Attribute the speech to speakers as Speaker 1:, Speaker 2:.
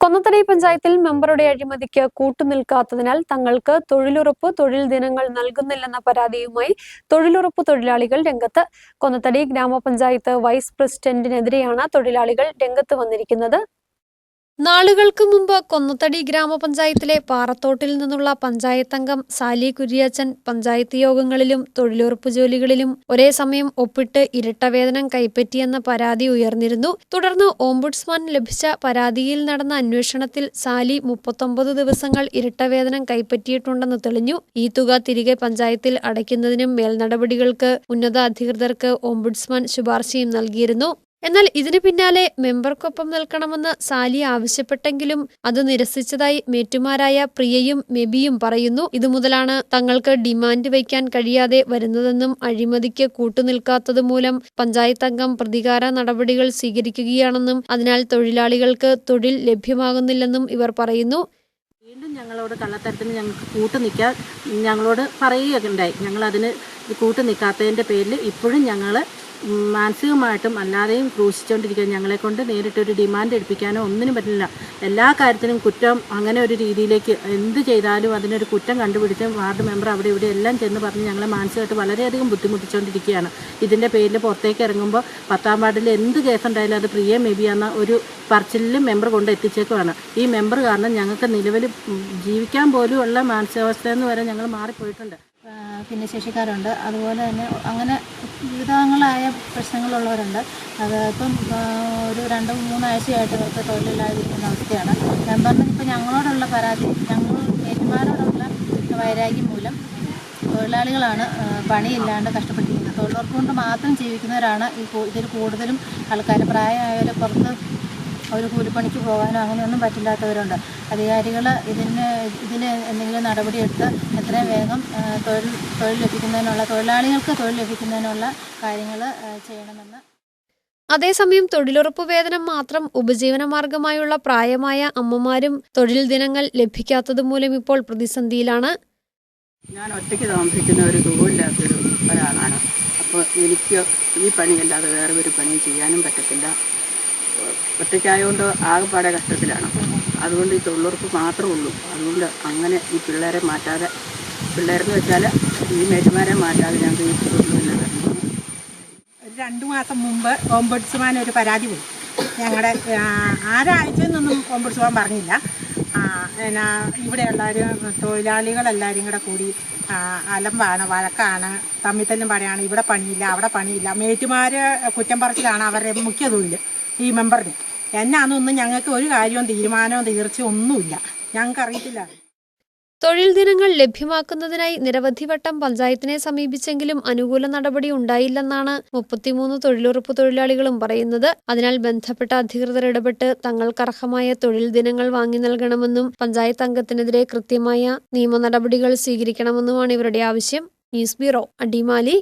Speaker 1: കൊന്നത്തടി പഞ്ചായത്തിൽ മെമ്പറുടെ അഴിമതിക്ക് കൂട്ടുനിൽക്കാത്തതിനാൽ തങ്ങൾക്ക് തൊഴിലുറപ്പ് തൊഴിൽ ദിനങ്ങൾ നൽകുന്നില്ലെന്ന പരാതിയുമായി തൊഴിലുറപ്പ് തൊഴിലാളികൾ രംഗത്ത്. കൊന്നത്തടി ഗ്രാമപഞ്ചായത്ത് വൈസ് പ്രസിഡന്റിനെതിരെയാണ് തൊഴിലാളികൾ രംഗത്ത് വന്നിരിക്കുന്നത്. നാളുകൾക്ക് മുമ്പ് കൊന്നത്തടി ഗ്രാമപഞ്ചായത്തിലെ പാറത്തോട്ടിൽ നിന്നുള്ള പഞ്ചായത്ത് അംഗം സാലി കുര്യാച്ചൻ പഞ്ചായത്ത് യോഗങ്ങളിലും തൊഴിലുറപ്പ് ജോലികളിലും ഒരേ സമയം ഒപ്പിട്ട് ഇരട്ടവേതനം കൈപ്പറ്റിയെന്ന പരാതി ഉയർന്നിരുന്നു. തുടർന്ന് ഓംബുഡ്സ്മാൻ ലഭിച്ച പരാതിയിൽ നടന്ന അന്വേഷണത്തിൽ സാലി മുപ്പത്തൊമ്പത് ദിവസങ്ങൾ ഇരട്ടവേതനം കൈപ്പറ്റിയിട്ടുണ്ടെന്ന് തെളിഞ്ഞു. ഈ തുക തിരികെ പഞ്ചായത്തിൽ അടയ്ക്കുന്നതിനും മേൽനടപടികൾക്ക് ഉന്നത അധികൃതർക്ക് ഓംബുഡ്സ്മാൻ ശുപാർശയും നൽകിയിരുന്നു. എന്നാൽ ഇതിനു പിന്നാലെ മെമ്പർക്കൊപ്പം നിൽക്കണമെന്ന് സാലി ആവശ്യപ്പെട്ടെങ്കിലും അത് നിരസിച്ചതായി മേറ്റുമാരായ പ്രിയയും മെബിയും പറയുന്നു. ഇതുമുതലാണ് തങ്ങൾക്ക് ഡിമാൻഡ് വയ്ക്കാൻ കഴിയാതെ വരുന്നതെന്നും അഴിമതിക്ക് കൂട്ടുനിൽക്കാത്തത് മൂലം പഞ്ചായത്ത് അംഗം പ്രതികാര നടപടികൾ സ്വീകരിക്കുകയാണെന്നും അതിനാൽ തൊഴിലാളികൾക്ക് തൊഴിൽ ലഭ്യമാകുന്നില്ലെന്നും ഇവർ പറയുന്നു.
Speaker 2: വീണ്ടും ഞങ്ങളോട് കള്ളത്തരത്തിന് ഞങ്ങൾക്ക് കൂട്ടു നിൽക്കാൻ ഞങ്ങളോട് പറയുകയൊക്കെ ഉണ്ടായി. ഞങ്ങളതിന് കൂട്ടു നിൽക്കാത്തതിന്റെ പേരിൽ ഇപ്പോഴും ഞങ്ങൾ മാനസികമായിട്ടും അല്ലാതെയും ക്രൂശിച്ചുകൊണ്ടിരിക്കുക ഞങ്ങളെ കൊണ്ട് നേരിട്ടൊരു ഡിമാൻഡ് എടുപ്പിക്കാനോ ഒന്നിനും പറ്റില്ല. എല്ലാ കാര്യത്തിനും കുറ്റം അങ്ങനെ ഒരു രീതിയിലേക്ക് എന്ത് ചെയ്താലും അതിനൊരു കുറ്റം കണ്ടുപിടിച്ച് വാർഡ് മെമ്പർ അവിടെ ഇവിടെ എല്ലാം ചെന്ന് പറഞ്ഞ് ഞങ്ങളെ മാനസികമായിട്ട് വളരെയധികം ബുദ്ധിമുട്ടിച്ചുകൊണ്ടിരിക്കുകയാണ് ഇതിന്റെ പേരിൽ പുറത്തേക്ക് ഇറങ്ങുമ്പോൾ പത്താം വാർഡിൽ എന്ത് കേസുണ്ടായാലും അത് പ്രിയ മേബി എന്ന ഒരു പറച്ചിലിൽ മെമ്പർ കൊണ്ട് എത്തിച്ചേക്കുവാണ്. ഈ മെമ്പർ കാരണം ഞങ്ങൾക്ക് നിലവിൽ ജീവിക്കാൻ പോലും ഉള്ള മാനസികാവസ്ഥയെന്ന് വരെ ഞങ്ങൾ മാറിപ്പോയിട്ടുണ്ട്.
Speaker 3: ഭിന്നശേഷിക്കാരുണ്ട് അതുപോലെ തന്നെ അങ്ങനെ വിവിധങ്ങളായ പ്രശ്നങ്ങളുള്ളവരുണ്ട്. അത് ഇപ്പം ഒരു രണ്ട് മൂന്നാഴ്ചയായിട്ട് ഇവർക്ക് തൊഴിലില്ലാതിരിക്കുന്ന അവസ്ഥയാണ്. മെമ്പറിന് ഇപ്പം ഞങ്ങളോടുള്ള പരാതി ഞങ്ങൾ ഏറ്റുമാരോടുള്ള വൈരാഗ്യം മൂലം തൊഴിലാളികളാണ് പണിയില്ലാണ്ട് കഷ്ടപ്പെട്ടിരിക്കുന്നത്. തൊഴിലുറപ്പ് കൊണ്ട് മാത്രം ജീവിക്കുന്നവരാണ് ഈ ഇതിൽ കൂടുതലും ആൾക്കാർ പ്രായമായവർ പുറത്ത് ഒരു കൂലിപ്പണിക്ക് പോകാനോ അങ്ങനെയൊന്നും പറ്റില്ലാത്തവരുണ്ട്. അധികാരികൾ ഇതിന് ഇതിന് എന്തെങ്കിലും നടപടിയെടുത്ത് എത്രയും വേഗം തൊഴിൽ തൊഴിൽ ലഭിക്കുന്നതിനുള്ള തൊഴിലാളികൾക്ക് തൊഴിൽ ലഭിക്കുന്നതിനുള്ള കാര്യങ്ങൾ ചെയ്യണമെന്ന്.
Speaker 1: അതേസമയം തൊഴിലുറപ്പ് വേതനം മാത്രം ഉപജീവന മാർഗമായുള്ള പ്രായമായ അമ്മമാരും തൊഴിൽ ദിനങ്ങൾ ലഭിക്കാത്തത് മൂലം ഇപ്പോൾ പ്രതിസന്ധിയിലാണ്.
Speaker 4: ഞാൻ ഒറ്റയ്ക്ക് താമസിക്കുന്ന ഒരു സുഖമില്ലാത്തൊരു ഒരാളാണ്. അപ്പോൾ എനിക്ക് ഈ പണിയല്ലാതെ വേറെ ഒരു പണിയും ചെയ്യാനും പറ്റത്തില്ല. ഒറ്റയ്ക്കായതുകൊണ്ട് ആകെപ്പാടെ കഷ്ടത്തിലാണ്. അതുകൊണ്ട് ഈ തൊഴിലുറപ്പ് മാത്രമേ ഉള്ളൂ. അതുകൊണ്ട് അങ്ങനെ ഈ പിള്ളേരെ മാറ്റാതെ പിള്ളേരെന്ന് വെച്ചാൽ ഈ മേറ്റുമാരെ മാറ്റാതെ ഞാൻ ഈ തൊഴിലില്ല
Speaker 5: ഒരു രണ്ട് മാസം മുമ്പ് ഓംബുഡ്സ്മാൻ ഒരു പരാതി പോയി ഞങ്ങളുടെ ആരാഴ്ചയെന്നൊന്നും ഓംബുഡ്സ്മാൻ പറഞ്ഞില്ല. എന്നാ ഇവിടെയുള്ളവരും തൊഴിലാളികളെല്ലാവരും കൂടെ കൂടി അലമ്പാണ് വഴക്കാണ് തമ്മിത്തല്ലും പറയാണ് ഇവിടെ പണിയില്ല അവിടെ പണിയില്ല. മേറ്റുമാർ കുറ്റം പറച്ചിലാണ് അവരുടെ മുഖ്യ തൊഴിൽ ഈ മെമ്പറിന്. എന്നാന്നൊന്നും ഞങ്ങൾക്ക് ഒരു കാര്യവും തീരുമാനവും തീർച്ചയും ഒന്നുമില്ല. ഞങ്ങൾക്ക് അറിയത്തില്ല.
Speaker 1: തൊഴിൽ ദിനങ്ങൾ ലഭ്യമാക്കുന്നതിനായി നിരവധി വട്ടം പഞ്ചായത്തിനെ സമീപിച്ചെങ്കിലും അനുകൂല നടപടി ഉണ്ടായില്ലെന്നാണ് മുപ്പത്തിമൂന്ന് തൊഴിലുറപ്പ് തൊഴിലാളികളും പറയുന്നത്. അതിനാൽ ബന്ധപ്പെട്ട അധികൃതർ ഇടപെട്ട് തങ്ങൾക്കർഹമായ തൊഴിൽ ദിനങ്ങൾ വാങ്ങി നൽകണമെന്നും പഞ്ചായത്ത് അംഗത്തിനെതിരെ കൃത്യമായ നിയമ നടപടികൾ സ്വീകരിക്കണമെന്നുമാണ് ഇവരുടെ ആവശ്യം. News bureau Adimali